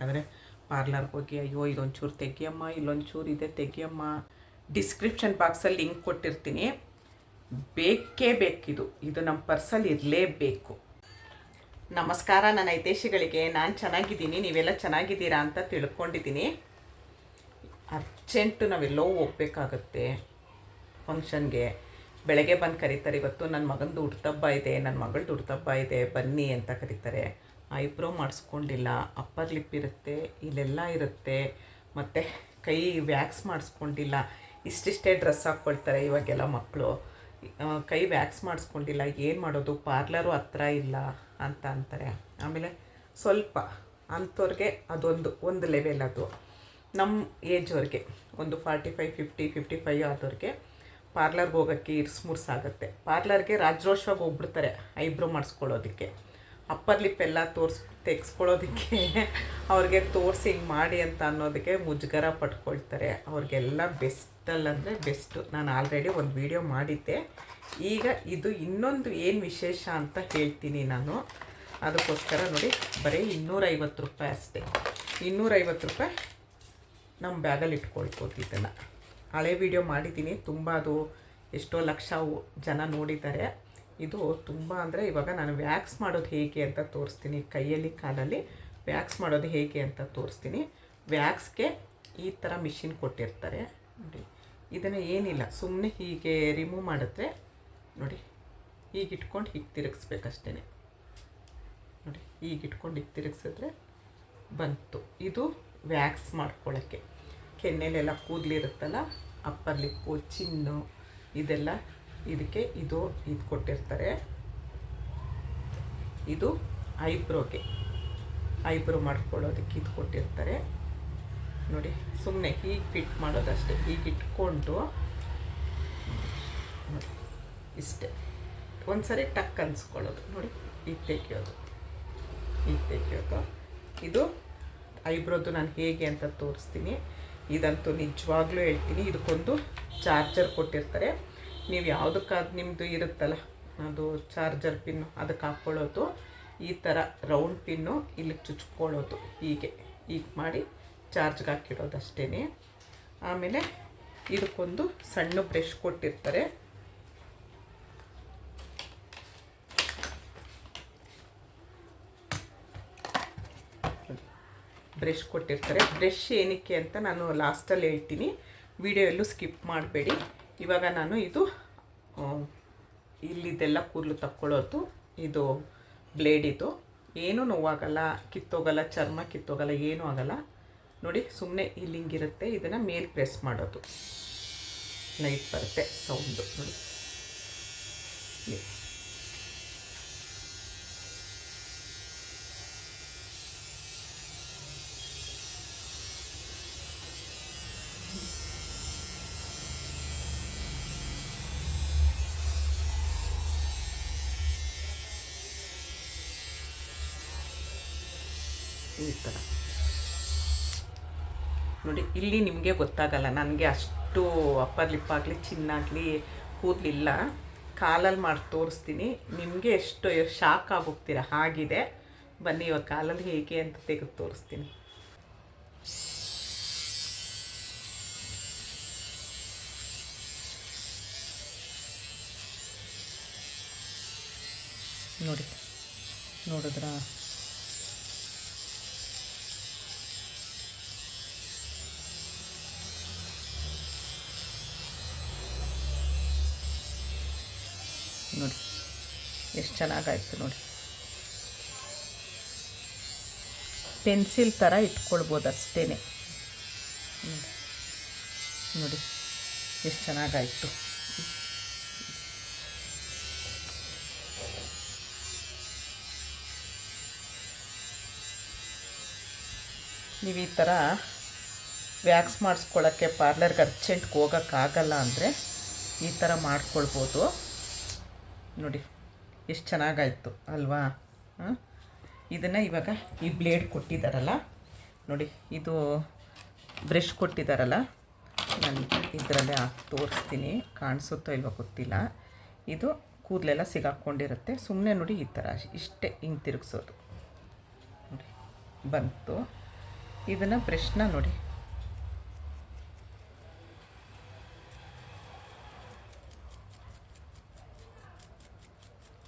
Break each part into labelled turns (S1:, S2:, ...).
S1: ಯಾಕಂದರೆ ಪಾರ್ಲರ್ಗೆ ಹೋಗಿ, ಅಯ್ಯೋ ಇದೊಂಚೂರು ತೆಗಿಯಮ್ಮ, ಇಲ್ಲೊಂಚೂರು ಇದೆ, ತೆಗಿಯಮ್ಮ. ಡಿಸ್ಕ್ರಿಪ್ಷನ್ ಬಾಕ್ಸಲ್ಲಿ ಲಿಂಕ್ ಕೊಟ್ಟಿರ್ತೀನಿ. ಬೇಕೇ ಬೇಕಿದು. ಇದು ನಮ್ಮ ಪರ್ಸಲ್ಲಿ ಇರಲೇಬೇಕು. ನಮಸ್ಕಾರ, ನನ್ನ ಹಿತೇಶಿಗಳಿಗೆ ನಾನು ಚೆನ್ನಾಗಿದ್ದೀನಿ. ನೀವೆಲ್ಲ ಚೆನ್ನಾಗಿದ್ದೀರಾ ಅಂತ ತಿಳ್ಕೊಂಡಿದ್ದೀನಿ. ಅರ್ಜೆಂಟು ನಾವೆಲ್ಲೋ ಹೋಗ್ಬೇಕಾಗತ್ತೆ ಫಂಕ್ಷನ್ಗೆ ಬೆಳಗ್ಗೆ ಬಂದು ಕರೀತಾರೆ, ಇವತ್ತು ನನ್ನ ಮಗನದು ಹುಡ್ತಬ್ಬ ಇದೆ ನನ್ನ ಮಗಳದು ಹುಡ್ತಬ್ಬ ಇದೆ, ಬನ್ನಿ ಅಂತ ಕರೀತಾರೆ. ಐಬ್ರೋ ಮಾಡಿಸ್ಕೊಂಡಿಲ್ಲ, ಅಪ್ಪರ್ ಲಿಪ್ ಇರುತ್ತೆ, ಇಲ್ಲೆಲ್ಲ ಇರುತ್ತೆ, ಮತ್ತು ಕೈ ವ್ಯಾಕ್ಸ್ ಮಾಡಿಸ್ಕೊಂಡಿಲ್ಲ. ಇಷ್ಟಿಷ್ಟೇ ಡ್ರೆಸ್ ಹಾಕ್ಕೊಳ್ತಾರೆ ಇವಾಗೆಲ್ಲ ಮಕ್ಕಳು ಕೈ ವ್ಯಾಕ್ಸ್ ಮಾಡಿಸ್ಕೊಂಡಿಲ್ಲ, ಏನು ಮಾಡೋದು? ಪಾರ್ಲರು ಹತ್ರ ಇಲ್ಲ ಅಂತ ಅಂತಾರೆ. ಆಮೇಲೆ ಸ್ವಲ್ಪ ಅಂಥವ್ರಿಗೆ ಅದೊಂದು, ಒಂದು ಲೆವೆಲ್ ಅದು. ನಮ್ಮ ಏಜ್ವರೆಗೆ ಒಂದು forty five fifty fifty five ಆದವ್ರಿಗೆ ಪಾರ್ಲರ್ಗೆ ಹೋಗೋಕ್ಕೆ ಇರ್ಸ್ಮುರ್ಸಾಗುತ್ತೆ ಪಾರ್ಲರ್ಗೆ ರಾಜ್ರೋಷವಾಗಿ ಹೋಗ್ಬಿಡ್ತಾರೆ, ಐಬ್ರೋ ಮಾಡಿಸ್ಕೊಳ್ಳೋದಕ್ಕೆ. ಅಪ್ಪರ್ ಲಿಪ್ ಎಲ್ಲ ತೋರ್ಸ್, ತೆಗೆಸ್ಕೊಳ್ಳೋದಕ್ಕೆ ಅವ್ರಿಗೆ ತೋರಿಸಿ ಹಿಂಗೆ ಮಾಡಿ ಅಂತ ಅನ್ನೋದಕ್ಕೆ ಮುಜುಗರ ಪಟ್ಕೊಳ್ತಾರೆ. ಅವ್ರಿಗೆಲ್ಲ ಬೆಸ್ಟಲ್ಲಂದರೆ ಬೆಸ್ಟು ನಾನು ಆಲ್ರೆಡಿ ಒಂದು ವಿಡಿಯೋ ಮಾಡಿದ್ದೆ. ಈಗ ಇದು ಇನ್ನೊಂದು ಏನು ವಿಶೇಷ ಅಂತ ಹೇಳ್ತೀನಿ ನಾನು. ಅದಕ್ಕೋಸ್ಕರ ನೋಡಿ, ಬರೀ ಇನ್ನೂರೈವತ್ತು ರೂಪಾಯಿ ಅಷ್ಟೇ. ಇನ್ನೂರೈವತ್ತು ರೂಪಾಯಿ ನಮ್ಮ ಬ್ಯಾಗಲ್ಲಿ ಇಟ್ಕೊಳ್ಬೋದು ಇದನ್ನು. ಹಳೆ ವಿಡಿಯೋ ಮಾಡಿದ್ದೀನಿ. ತುಂಬ ಅದು ಎಷ್ಟೋ ಲಕ್ಷ ಜನ ನೋಡಿದ್ದಾರೆ. ಇದು ತುಂಬ ಅಂದರೆ ಇವಾಗ ನಾನು ವ್ಯಾಕ್ಸ್ ಮಾಡೋದು ಹೇಗೆ ಅಂತ ತೋರಿಸ್ತೀನಿ. ಕೈಯಲ್ಲಿ, ಕಾಲಲ್ಲಿ ವ್ಯಾಕ್ಸ್ ಮಾಡೋದು ಹೇಗೆ ಅಂತ ತೋರಿಸ್ತೀನಿ. ವ್ಯಾಕ್ಸ್ಗೆ ಈ ಥರ ಮಿಷಿನ್ ಕೊಟ್ಟಿರ್ತಾರೆ. ನೋಡಿ, ಇದನ್ನು ಏನಿಲ್ಲ. ಸುಮ್ಮನೆ ಹೀಗೆ ರಿಮೂವ್ ಮಾಡಿದ್ರೆ, ನೋಡಿ ಹೀಗೆ ಇಟ್ಕೊಂಡು ಹೀಗೆ ತಿರುಗಿಸ್ಬೇಕಷ್ಟೇ ನೋಡಿ ಹೀಗೆ ಇಟ್ಕೊಂಡು ಹೀಗೆ ತಿರುಗಿಸಿದ್ರೆ ಬಂತು. ಇದು ವ್ಯಾಕ್ಸ್ ಮಾಡ್ಕೊಳ್ಳೋಕ್ಕೆ ಕೆನ್ನೆಲೆಲ್ಲ ಕೂದಲಿರುತ್ತಲ್ಲ, ಅಪ್ಪರ್ ಲಿಪ್ಪು, ಚಿನ್ನು, ಇದೆಲ್ಲ ಇದಕ್ಕೆ ಇದು ಇದು ಕೊಟ್ಟಿರ್ತಾರೆ. ಇದು ಐಬ್ರೋಗೆ. ಐಬ್ರೋ ಮಾಡ್ಕೊಳ್ಳೋದಕ್ಕೆ ಇದು ಕೊಟ್ಟಿರ್ತಾರೆ. ನೋಡಿ ಸುಮ್ಮನೆ ಹೀಗೆ ಫಿಟ್ ಮಾಡೋದಷ್ಟೇ. ಹೀಗೆ ಇಟ್ಕೊಂಡು ಇಷ್ಟೇ. ಒಂದ್ಸರಿ ಟಕ್ ಅನ್ಸ್ಕೊಳ್ಳೋದು. ನೋಡಿ ಈಗ ತೆಗಿಯೋದು. ಈಗ ತೆಗಿಯೋದು. ಇದು ಐಬ್ರೋದು ನಾನು ಹೇಗೆ ಅಂತ ತೋರಿಸ್ತೀನಿ. ಇದಂತೂ ನಿಜವಾಗ್ಲೂ ಹೇಳ್ತೀನಿ. ಇದಕ್ಕೊಂದು ಚಾರ್ಜರ್ ಕೊಟ್ಟಿರ್ತಾರೆ. ನೀವು ಯಾವುದಕ್ಕಾದ ನಿಮ್ಮದು ಇರುತ್ತಲ್ಲ, ಅದು ಚಾರ್ಜರ್ ಪಿನ್ನು ಅದಕ್ಕೆ ಹಾಕ್ಕೊಳ್ಳೋದು ಈ ಥರ ರೌಂಡ್ ಪಿನ್ನು ಇಲ್ಲಿ ಚುಚ್ಕೊಳ್ಳೋದು, ಹೀಗೆ ಈಗ ಮಾಡಿ ಚಾರ್ಜ್ಗೆ ಹಾಕಿಡೋದು ಅಷ್ಟೇ ಆಮೇಲೆ ಇದಕ್ಕೊಂದು ಸಣ್ಣ ಬ್ರಷ್ ಕೊಟ್ಟಿರ್ತಾರೆ. ಬ್ರಷ್ ಕೊಟ್ಟಿರ್ತಾರೆ. ಬ್ರಷ್ ಏನಕ್ಕೆ ಅಂತ ನಾನು ಲಾಸ್ಟಲ್ಲಿ ಹೇಳ್ತೀನಿ. ವಿಡಿಯೋ ಎಲ್ಲೂ ಸ್ಕಿಪ್ ಮಾಡಬೇಡಿ. ಇವಾಗ ನಾನು ಇದು ಇಲ್ಲಿದೆಲ್ಲ ಕೂದಲು ತಕ್ಕೊಳ್ಳೋದು. ಇದು ಬ್ಲೇಡ್ ಇದು. ಏನೂ ನೋವಾಗಲ್ಲ, ಕಿತ್ತೋಗಲ್ಲ, ಚರ್ಮ ಕಿತ್ತೋಗಲ್ಲ, ಏನೂ ಆಗಲ್ಲ. ನೋಡಿ ಸುಮ್ಮನೆ ಇಲ್ಲಿ ಹಿಂಗಿರುತ್ತೆ. ಇದನ್ನು ಮೇಲೆ ಪ್ರೆಸ್ ಮಾಡೋದು. ಲೈಟ್ ಬರುತ್ತೆ ಸೌಂಡು ನೋಡಿ. ನೋಡಿ, ಇಲ್ಲಿ ನಿಮಗೆ ಗೊತ್ತಾಗಲ್ಲ, ನನಗೆ ಅಷ್ಟು ಅಪ್ಪರ್ ಲಿಪ್ ಆಗಲಿ ಚಿನ್ನಾಗಲಿ ಕೂದಲಿಲ್ಲ. ಕಾಲಲ್ಲಿ ಮಾಡಿ ತೋರಿಸ್ತೀನಿ. ನಿಮಗೆ ಎಷ್ಟು ಶಾಕ್ ಆಗೋಗ್ತೀರ? ಹಾಗಿದೆ. ಬನ್ನಿ ಇವಾಗ ಕಾಲಲ್ಲಿ ಹೇಗೆ ಅಂತ ತೆಗೆದು ತೋರಿಸ್ತೀನಿ. ನೋಡಿ, ನೋಡಿದ್ರಾ? ನೋಡಿ. ಎಷ್ಟು ಚೆನ್ನಾಗಾಯ್ತು ನೋಡಿ. ಪೆನ್ಸಿಲ್ ಥರ ಇಟ್ಕೊಳ್ಬೋದು ಅಷ್ಟೇ ನೋಡಿ, ಎಷ್ಟು ಚೆನ್ನಾಗಾಯಿತು. ನೀವು ಈ ಥರ ವ್ಯಾಕ್ಸ್ ಮಾಡಿಸ್ಕೊಳ್ಳೋಕ್ಕೆ ಪಾರ್ಲರ್ಗೆ ಅರ್ಜೆಂಟ್ಗೆ ಹೋಗೋಕ್ಕಾಗಲ್ಲ ಅಂದರೆ ಈ ಥರ ಮಾಡ್ಕೊಳ್ಬೋದು. ನೋಡಿ, ಎಷ್ಟು ಚೆನ್ನಾಗಾಯಿತು, ಅಲ್ವಾ? ಹಾಂ? ಇದನ್ನು ಇವಾಗ ಈ ಬ್ಲೇಡ್ ಕೊಟ್ಟಿದ್ದಾರಲ್ಲ, ನೋಡಿ, ಇದು ಬ್ರಷ್ ಕೊಟ್ಟಿದ್ದಾರಲ್ಲ, ನಾನು ಇದರಲ್ಲೇ ತೋರಿಸ್ತೀನಿ, ಕಾಣಿಸುತ್ತೋ ಇಲ್ವೋ ಗೊತ್ತಿಲ್ಲ. ಇದು ಕೂದಲೆಲ್ಲ ಸಿಗಾಕೊಂಡಿರುತ್ತೆ ಸುಮ್ಮನೆ ನೋಡಿ ಈ ಥರ ಇಷ್ಟೇ ಹಿಂಗೆ ತಿರುಗಿಸೋದು. ನೋಡಿ, ಬಂತು. ಇದನ್ನು ಬ್ರಷ್ನ ನೋಡಿ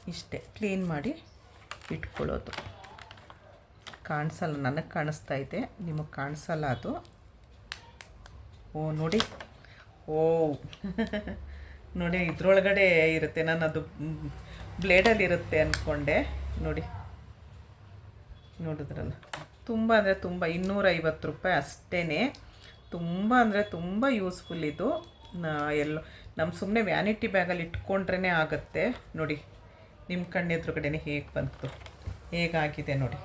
S1: ಇಷ್ಟೇ ಕ್ಲೀನ್ ಮಾಡಿ ಇಟ್ಕೊಳ್ಳೋದು. ಕಾಣಿಸಲ್ಲ, ನನಗೆ ಕಾಣಿಸ್ತಾ ಇದೆ, ನಿಮಗೆ ಕಾಣಿಸಲ್ಲ ಅದು. ಓ, ನೋಡಿ. ಓ. ನೋಡಿ, ಇದ್ರೊಳಗಡೆ ಇರುತ್ತೆ, ನಾನು ಅದು, ಬ್ಲೇಡಲ್ಲಿ ಇರುತ್ತೆ ಅಂದ್ಕೊಂಡೆ ನೋಡಿ. ನೋಡಿದ್ರಲ್ಲ. ತುಂಬ ಅಂದರೆ ತುಂಬ, ಇನ್ನೂರೈವತ್ತು ರೂಪಾಯಿ ಅಷ್ಟೇ ತುಂಬ ಅಂದರೆ ತುಂಬ ಯೂಸ್ಫುಲ್ ಇದು. ಎಲ್ಲೋ ನಮ್ಮ ಸುಮ್ಮನೆ ವ್ಯಾನಿಟಿ ಬ್ಯಾಗಲ್ಲಿ ಇಟ್ಕೊಂಡ್ರೇ ಆಗುತ್ತೆ. ನೋಡಿ. ನಿಮ್ಮ ಕಣ್ಣೆದುರುಗಡೆನೆ ಹೇಗೆ ಬಂತು? ಹೇಗಾಗಿದೆ ನೋಡಿ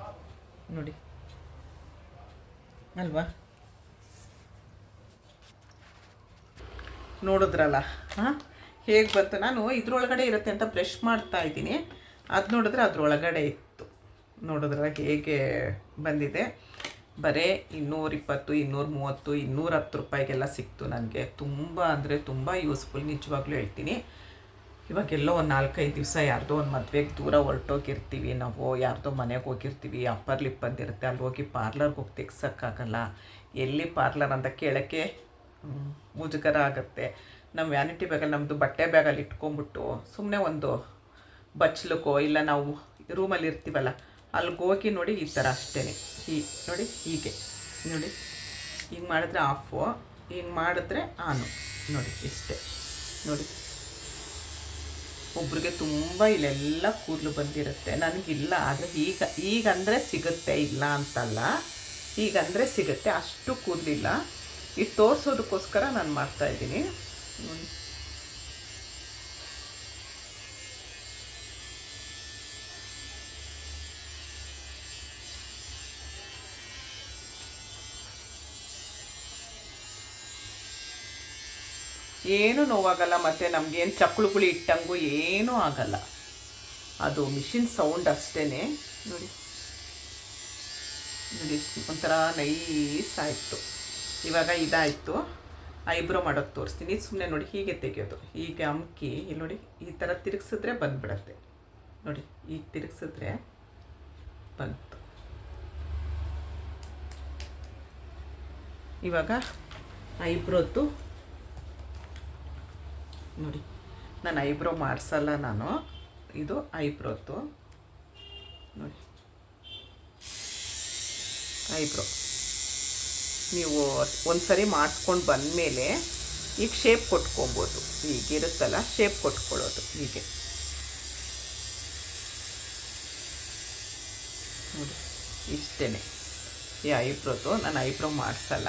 S1: ನೋಡಿ. ಅಲ್ವಾ? ನೋಡಿದ್ರಲ್ಲ ಹಾಂ ಹೇಗೆ ಬಂತು? ನಾನು ಇದ್ರೊಳಗಡೆ ಇರುತ್ತೆ ಅಂತ ಬ್ರಷ್ ಮಾಡ್ತಾ ಇದ್ದೀನಿ. ಅದು ನೋಡಿದ್ರೆ ಅದರೊಳಗಡೆ ಇತ್ತು. ನೋಡಿದ್ರಲ್ಲ ಹೇಗೆ ಬಂದಿದೆ. ಬರೀ ಇನ್ನೂರಿಪ್ಪತ್ತು ಇನ್ನೂರ ಮೂವತ್ತು ಇನ್ನೂರ ಹತ್ತು ರೂಪಾಯಿಗೆಲ್ಲ ಸಿಕ್ತು ನನಗೆ. ತುಂಬ ಅಂದರೆ ತುಂಬ ಯೂಸ್ಫುಲ್ ನಿಜವಾಗ್ಲೂ ಹೇಳ್ತೀನಿ. ಇವಾಗೆಲ್ಲೋ ಒಂದು ನಾಲ್ಕೈದು ದಿವಸ ಯಾರ್ದೋ ಒಂದು ಮದುವೆಗೆ ದೂರ ಹೊರಟೋಗಿರ್ತೀವಿ ನಾವು, ಯಾರ್ದೋ ಮನೆಗೆ ಹೋಗಿರ್ತೀವಿ, ಅಪ್ಪರ್ ಲಿಪ್ ಬಂದಿರುತ್ತೆ ಅಲ್ಲಿ ಹೋಗಿ ಪಾರ್ಲರ್ಗೆ ಹೋಗಿ ತೆಗ್ಸೋಕ್ಕಾಗಲ್ಲ. ಎಲ್ಲಿ ಪಾರ್ಲರ್ ಅಂತ ಕೇಳೋಕ್ಕೆ ಮುಜುಗರ ಆಗುತ್ತೆ. ನಮ್ಮ ವ್ಯಾನಿಟಿ ಬ್ಯಾಗಲ್ಲಿ ನಮ್ಮದು ಬಟ್ಟೆ ಬ್ಯಾಗಲ್ಲಿ ಇಟ್ಕೊಂಬಿಟ್ಟು ಸುಮ್ಮನೆ ಒಂದು ಬಚ್ಚಲುಕೋ ಇಲ್ಲ ನಾವು ರೂಮಲ್ಲಿ ಇರ್ತೀವಲ್ಲ ಅಲ್ಲಿಗೆ ಹೋಗಿ ನೋಡಿ ಈ ಥರ ಅಷ್ಟೇ ಈ ನೋಡಿ ಹೀಗೆ, ನೋಡಿ. ಹಿಂಗೆ ಮಾಡಿದ್ರೆ ಆಫು, ಹಿಂಗೆ ಮಾಡಿದ್ರೆ ಆನು, ನೋಡಿ ಇಷ್ಟೇ, ನೋಡಿ. ಒಬ್ರಿಗೆ ತುಂಬ ಇಲ್ಲೆಲ್ಲ ಕೂದಲು ಬಂದಿರುತ್ತೆ. ನನಗಿಲ್ಲ, ಆದರೆ ಈಗ, ಈಗಂದರೆ ಸಿಗುತ್ತೆ. ಇಲ್ಲ ಅಂತಲ್ಲ. ಈಗಂದರೆ ಸಿಗುತ್ತೆ. ಅಷ್ಟು ಕೂದಲಿಲ್ಲ. ಇದು ತೋರಿಸೋದಕ್ಕೋಸ್ಕರ ನಾನು ಮಾಡ್ತಾಯಿದ್ದೀನಿ ಏನೂ ನೋವಾಗಲ್ಲ, ಮತ್ತು ನಮಗೇನು ಚಕ್ಕಳುಗಳು ಇಟ್ಟಂಗೂ ಏನೂ ಆಗಲ್ಲ. ಅದು ಮಿಷಿನ್ ಸೌಂಡ್ ಅಷ್ಟೇ ನೋಡಿ. ನೋಡಿ, ಒಂಥರ ನೈಸ್ ಆಯಿತು. ಇವಾಗ ಇದಾಯಿತು. ಐಬ್ರೋ ಮಾಡೋಕ್ಕೆ ತೋರಿಸ್ತೀನಿ. ಸುಮ್ಮನೆ ನೋಡಿ, ಹೀಗೆ ತೆಗೆಯೋದು. ಹೀಗೆ ಅಮ್ಕಿ, ಇಲ್ಲಿ ನೋಡಿ, ಈ ಥರ ತಿರುಗಿಸಿದ್ರೆ ಬಂದುಬಿಡತ್ತೆ. ನೋಡಿ ಈಗ ತಿರುಗಿಸಿದ್ರೆ ಬಂತು. ಇವಾಗ ಐಬ್ರೋದ್ದು ನೋಡಿ. ನಾನು ಐಬ್ರೋ ಮಾಡಿಸಲ್ಲ ನಾನು. ಇದು ಐಬ್ರೋದ್ದು ನೋಡಿ. ಐಬ್ರೋ. ನೀವು ಒಂದು ಸರಿ ಮಾಡಿಸ್ಕೊಂಡು ಬಂದಮೇಲೆ ಈಗ ಶೇಪ್ ಕೊಟ್ಕೊಬೋದು. ಈಗಿರುತ್ತಲ್ಲ ಶೇಪ್ ಕೊಟ್ಕೊಳ್ಳೋದು ಹೀಗೆ. ನೋಡಿ ಇಷ್ಟೇ ಈ ಐಬ್ರೋದು ನಾನು ಐಬ್ರೋ ಮಾಡಿಸಲ್ಲ.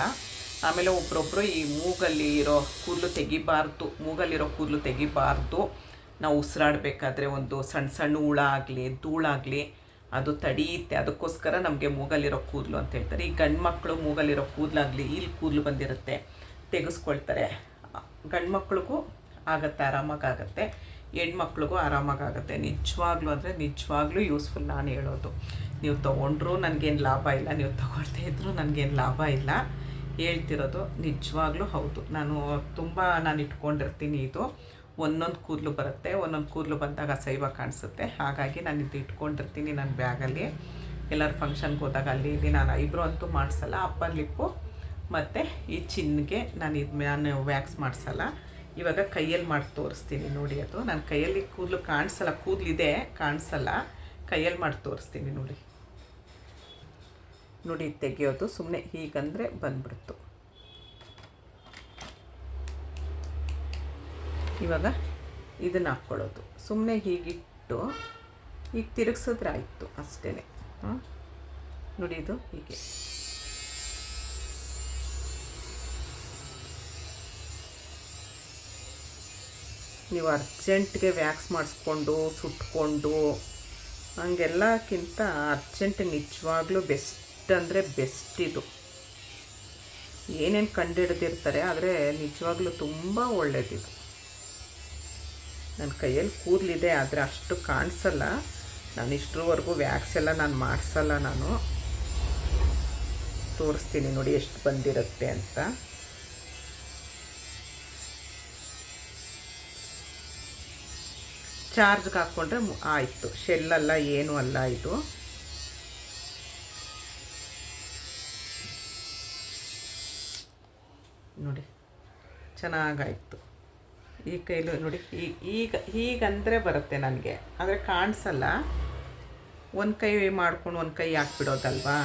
S1: ಆಮೇಲೆ ಒಬ್ರೊಬ್ಬರು ಈ ಮೂಗಲ್ಲಿ ಇರೋ ಕೂದಲು ತೆಗಿಬಾರ್ದು, ಮೂಗಲ್ಲಿರೋ ಕೂದಲು ತೆಗಿಬಾರ್ದು. ನಾವು ಉಸಿರಾಡಬೇಕಾದ್ರೆ ಒಂದು ಸಣ್ಣ ಸಣ್ಣ ಹುಳ ಆಗಲಿ ಧೂಳಾಗಲಿ ಅದು ತಡೆಯುತ್ತೆ ಅದಕ್ಕೋಸ್ಕರ ನಮಗೆ ಮೂಗಲ್ಲಿರೋ ಕೂದಲು ಅಂತ ಹೇಳ್ತಾರೆ. ಈ ಗಂಡು ಮಕ್ಕಳು ಮೂಗಲ್ಲಿರೋ ಕೂದಲಾಗಲಿ, ಇಲ್ಲಿ ಕೂದಲು ಬಂದಿರುತ್ತೆ, ತೆಗೆಸ್ಕೊಳ್ತಾರೆ. ಗಂಡು ಮಕ್ಳಿಗೂ ಆಗತ್ತೆ ಆರಾಮಾಗಿ ಆಗುತ್ತೆ ಹೆಣ್ಮಕ್ಳಿಗೂ ಆರಾಮಾಗಾಗುತ್ತೆ. ನಿಜವಾಗ್ಲೂ ಅಂದರೆ ನಿಜವಾಗ್ಲೂ ಯೂಸ್ಫುಲ್ ನಾನು ಹೇಳೋದು. ನೀವು ತೊಗೊಂಡ್ರೂ ನನಗೇನು ಲಾಭ ಇಲ್ಲ, ನೀವು ತೊಗೊಳ್ತಾ ಇದ್ರೂ ನನಗೇನು ಲಾಭ ಇಲ್ಲ. ಹೇಳ್ತಿರೋದು ನಿಜವಾಗ್ಲೂ ಹೌದು. ನಾನು ತುಂಬ ನಾನು ಇಟ್ಕೊಂಡಿರ್ತೀನಿ ಇದು. ಒಂದೊಂದು ಕೂದಲು ಬರುತ್ತೆ, ಒಂದೊಂದು ಕೂದಲು ಬಂದಾಗ ಸೈವ ಕಾಣಿಸುತ್ತೆ. ಹಾಗಾಗಿ ನಾನು ಇದು ಇಟ್ಕೊಂಡಿರ್ತೀನಿ ನನ್ನ ಬ್ಯಾಗಲ್ಲಿ. ಎಲ್ಲರ ಫಂಕ್ಷನ್ಗೆ ಹೋದಾಗ ಅಲ್ಲಿ ಇಲ್ಲಿ ನಾನು ಐಬ್ರೋ ಅಂತೂ ಮಾಡಿಸಲ್ಲ ಅಪ್ಪರ್ ಲಿಪ್ಪು ಮತ್ತು ಈ ಚಿನ್ಗೆ ನಾನು ಇದು ನಾನು ವ್ಯಾಕ್ಸ್ ಮಾಡಿಸಲ್ಲ. ಇವಾಗ ಕೈಯಲ್ಲಿ ಮಾಡಿ ತೋರಿಸ್ತೀನಿ ನೋಡಿ ಅದು. ನನ್ನ ಕೈಯಲ್ಲಿ ಕೂದಲು ಕಾಣಿಸಲ್ಲ, ಕೂದಲಿದೆ, ಕಾಣಿಸಲ್ಲ. ಕೈಯಲ್ಲಿ ಮಾಡಿ ತೋರಿಸ್ತೀನಿ ನೋಡಿ. ನೋಡಿ ತೆಗೆಯೋದು ಸುಮ್ಮನೆ ಹೀಗಂದರೆ ಬಂದ್ಬಿಡ್ತು. ಇವಾಗ ಇದನ್ನು ಹಾಕ್ಕೊಳ್ಳೋದು. ಸುಮ್ಮನೆ ಹೀಗಿಟ್ಟು ಈಗ ತಿರುಗಿಸಿದ್ರೆ ಆಯಿತು ಅಷ್ಟೇ ಹಾಂ ನೋಡಿ ಹೀಗೆ. ನೀವು ಅರ್ಜೆಂಟ್ಗೆ ವ್ಯಾಕ್ಸ್ ಮಾಡಿಸ್ಕೊಂಡು, ಸುಟ್ಕೊಂಡು, ಹಂಗೆಲ್ಲಕ್ಕಿಂತ ಅರ್ಜೆಂಟ್ ನಿಜವಾಗ್ಲೂ ಬೆಸ್ಟ್. ಅಂದರೆ ಬೆಸ್ಟ್ ಇದು. ಏನೇನು ಕಂಡುಹಿಡ್ದಿರ್ತಾರೆ ಆದರೆ ನಿಜವಾಗ್ಲೂ ತುಂಬ ಒಳ್ಳೆಯದಿದು ನನ್ನ ಕೈಯಲ್ಲಿ ಕೂದಲಿದೆ ಆದರೆ ಅಷ್ಟು ಕಾಣಿಸಲ್ಲ. ನಾನು ಇಷ್ಟರವರೆಗೂ ವ್ಯಾಕ್ಸ್ ಎಲ್ಲ ನಾನು ಮಾಡಿಸಲ್ಲ ನಾನು. ತೋರಿಸ್ತೀನಿ ನೋಡಿ ಎಷ್ಟು ಬಂದಿರುತ್ತೆ ಅಂತ. ಚಾರ್ಜ್ಗೆ ಹಾಕ್ಕೊಂಡ್ರೆ ಆಯಿತು. ಶೆಲ್ಲಲ್ಲ ಏನೂ ಅಲ್ಲ ಇದು. ನೋಡಿ. ಚೆನ್ನಾಗಾಯಿತು. ಈ ಕೈಲೂ ನೋಡಿ ಈಗ, ಹೀಗಂದರೆ ಬರುತ್ತೆ ನನಗೆ. ಆದರೆ ಕಾಣಿಸಲ್ಲ. ಒಂದು ಕೈ ಮಾಡ್ಕೊಂಡು ಒಂದು ಕೈ ಹಾಕ್ಬಿಡೋದಲ್ವಾ?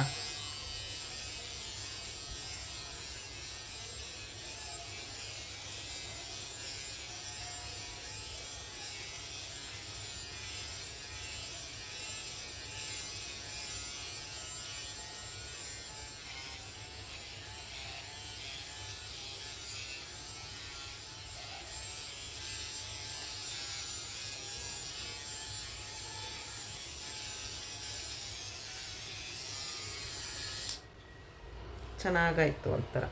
S1: ಚೆನ್ನಾಗಾಯಿತು ಒಂಥರ.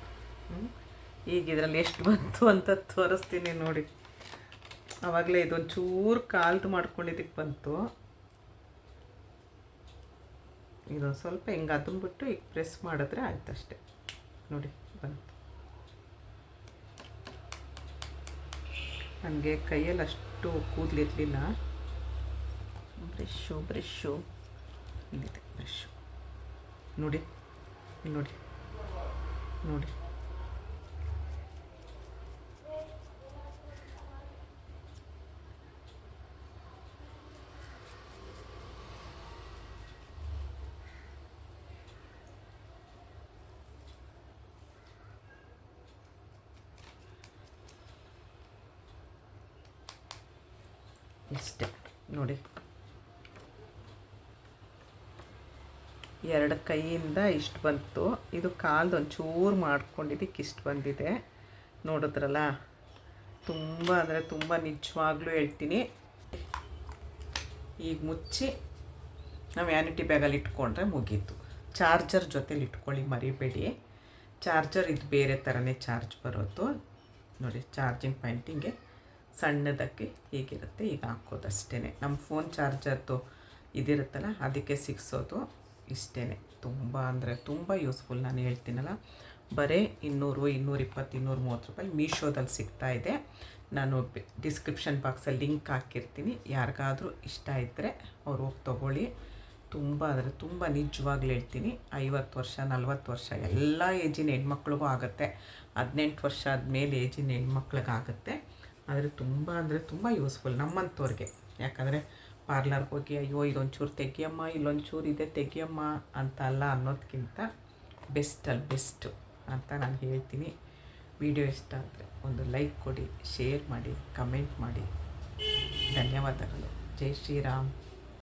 S1: ಈಗ ಇದರಲ್ಲಿ ಎಷ್ಟು ಬಂತು ಅಂತ ತೋರಿಸ್ತೀನಿ ನೋಡಿ. ಆವಾಗಲೇ ಇದೊಂದು ಚೂರು ಕಾಲ್ದು ಮಾಡ್ಕೊಂಡಿದ್ದಕ್ಕೆ ಬಂತು. ಇದು ಸ್ವಲ್ಪ ಹಿಂಗೆ ಅದನ್ನ ಬಿಟ್ಟು ಈಗ ಪ್ರೆಸ್ ಮಾಡಿದ್ರೆ ಆಯ್ತು ಅಷ್ಟೆ ನೋಡಿ, ಬಂತು. ನನಗೆ ಕೈಯಲ್ಲಿ ಅಷ್ಟು ಕೂದಲಿರಲಿಲ್ಲ. Brush brush. ಇಲ್ಲಿದೆ, ಬ್ರಷ್ಷು. ನೋಡಿ ನೋಡಿ. ನೋಡಿ. ಇಷ್ಟೇ ನೋಡಿ. ಎರಡು ಕೈಯಿಂದ ಇಷ್ಟು ಬಂತು. ಇದು ಕಾಲ್ದು ಒಂಚೂರು ಮಾಡ್ಕೊಂಡಿದ್ದಕ್ಕೆ ಇಷ್ಟು ಬಂದಿದೆ. ನೋಡಿದ್ರಲ್ಲ? ತುಂಬ ಅಂದರೆ ತುಂಬ ನಿಜವಾಗ್ಲೂ ಹೇಳ್ತೀನಿ. ಈಗ ಮುಚ್ಚಿ ನಾವು ವ್ಯಾನಿಟಿ ಬ್ಯಾಗಲ್ಲಿ ಇಟ್ಕೊಂಡ್ರೆ ಮುಗೀತು. ಚಾರ್ಜರ್ ಜೊತೇಲಿ ಇಟ್ಕೊಳ್ಳಿ, ಮರಿಬೇಡಿ. ಚಾರ್ಜರ್ ಇದು ಬೇರೆ ಥರನೇ ಚಾರ್ಜ್ ಬರೋದು. ನೋಡಿ, ಚಾರ್ಜಿಂಗ್ ಪಾಯಿಂಟಿಂಗೆ ಸಣ್ಣದಕ್ಕೆ ಹೀಗಿರುತ್ತೆ ಈಗ ಹಾಕೋದಷ್ಟೇ ನಮ್ಮ ಫೋನ್ ಚಾರ್ಜರ್ದು ಇದಿರುತ್ತಲ್ಲ, ಅದಕ್ಕೆ ಸಿಕ್ಸೋದು ಇಷ್ಟೇ ತುಂಬ ಅಂದರೆ ತುಂಬ ಯೂಸ್ಫುಲ್ ನಾನು ಹೇಳ್ತೀನಲ್ಲ. ಬರೀ ಇನ್ನೂರು, ಇನ್ನೂರಿಪ್ಪತ್ತು ಇನ್ನೂರು ಮೂವತ್ತು ರೂಪಾಯಿ ಮೀಶೋದಲ್ಲಿ ಇದೆ. ನಾನು ಡಿಸ್ಕ್ರಿಪ್ಷನ್ ಬಾಕ್ಸಲ್ಲಿ ಲಿಂಕ್ ಹಾಕಿರ್ತೀನಿ. ಯಾರಿಗಾದರೂ ಇಷ್ಟ ಇದ್ದರೆ ಅವ್ರು ಹೋಗಿ ತೊಗೊಳ್ಳಿ. ತುಂಬ ಅಂದರೆ ತುಂಬ ನಿಜವಾಗ್ಲೂ ಹೇಳ್ತೀನಿ. ಐವತ್ತು ವರ್ಷ, ನಲ್ವತ್ತು ವರ್ಷ ಎಲ್ಲ ಏಜಿನ ಹೆಣ್ಮಕ್ಳಿಗೂ ಆಗುತ್ತೆ. ಹದಿನೆಂಟು ವರ್ಷ ಆದಮೇಲೆ ಏಜಿನ ಹೆಣ್ಮಕ್ಳಿಗಾಗುತ್ತೆ ಆದರೆ ತುಂಬ ಅಂದರೆ ತುಂಬ ಯೂಸ್ಫುಲ್ ನಮ್ಮಂಥವ್ರಿಗೆ. ಯಾಕಂದರೆ ಪಾರ್ಲರ್ಗೆ ಹೋಗಿ, ಅಯ್ಯೋ, ಇದೊಂಚೂರು ತೆಗಿಯಮ್ಮ, ಇಲ್ಲೊಂಚೂರು ಇದೆ ತೆಗಿಯಮ್ಮ ಅಂತ ಅಲ್ಲ ಅನ್ನೋದಕ್ಕಿಂತ ಬೆಸ್ಟಲ್ಲಿ ಬೆಸ್ಟು ಅಂತ ನಾನು ಹೇಳ್ತೀನಿ. ವಿಡಿಯೋ ಇಷ್ಟ ಆದರೆ ಒಂದು ಲೈಕ್ ಕೊಡಿ, ಶೇರ್ ಮಾಡಿ, ಕಮೆಂಟ್ ಮಾಡಿ. ಧನ್ಯವಾದಗಳು. ಜೈ ಶ್ರೀರಾಮ್.